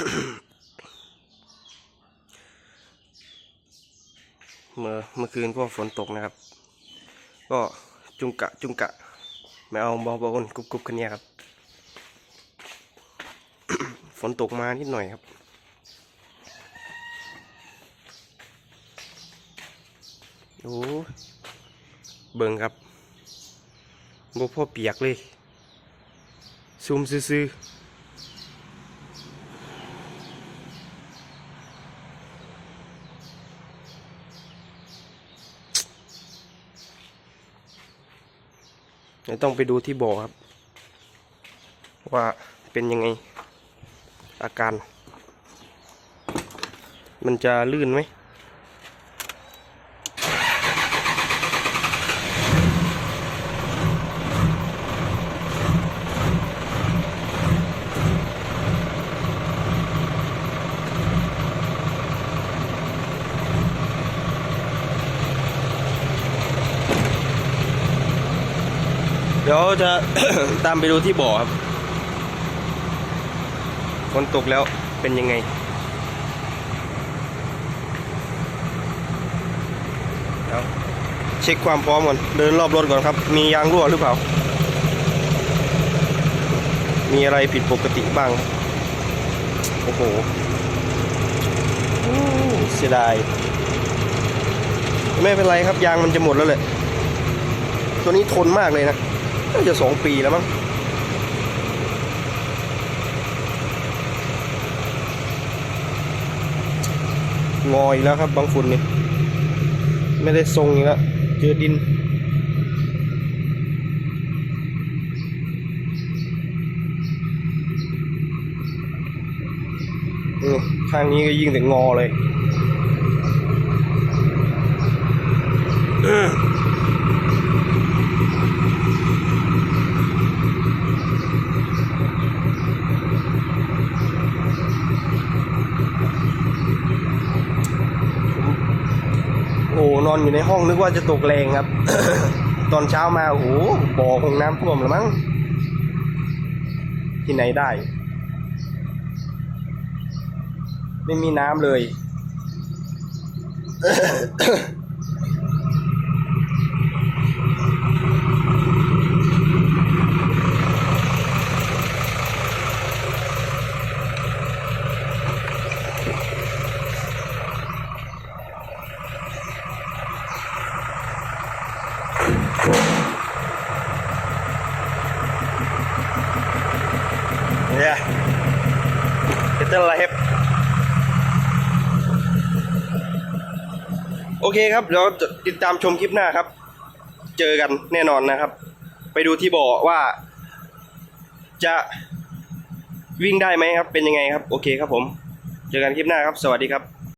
เมื่อเมื่อคืนก็ฝนตกนะครับ ก็จุงกะจุงกะไม่เอาบอลบอลกรุบกรุบกันเนี่ยครับ ฝนตกมานิดหน่อยครับ โอ้เบิ่งครับบ่พ่อเปียกเลยซุ่มซื่อๆ ดี๋ยวต้องไปดูที่บ่อครับ ว่าเป็นยังไง อาการ มันจะลื่นไหม ดี๋ยวจะ ตามไปดูที่บ่อครับฝนตกแล้วเป็นยังไง เดี๋ยวเช็คความพร้อมก่อน เดินรอบรถก่อนครับ มียางรั่วหรือเปล่า มีอะไรผิดปกติบ้าง โอ้โหเสียดาย ไม่เป็นไรครับยางมันจะหมดแล้วแหละ ตัวนี้ทนมากเลยนะ น่าจะสองปีแล้วมั้งงออแล้วครับบางฝุ่นนี่ไม่ได้ทรงอีกแล้วเจอดินเออข้างนี้ก็ยิ่งแต่งอเลย โอนอนอยู่ในห้องนึกว่าจะตกแรงครับ ตอนเช้ามาโอ้โหบ่อคงน้ำท่วมแล้วมั้ง ที่ไหนได้ ไม่มีน้ำเลย เป็นอะไรครับโอเคครับเดี๋ยวติดตามชมคลิปหน้าครับ เจอกันแน่นอนนะครับ ไปดูที่บ่อว่า จะวิ่งได้ไหมครับ เป็นยังไงครับ โอเคครับผม เจอกันคลิปหน้าครับ สวัสดีครับ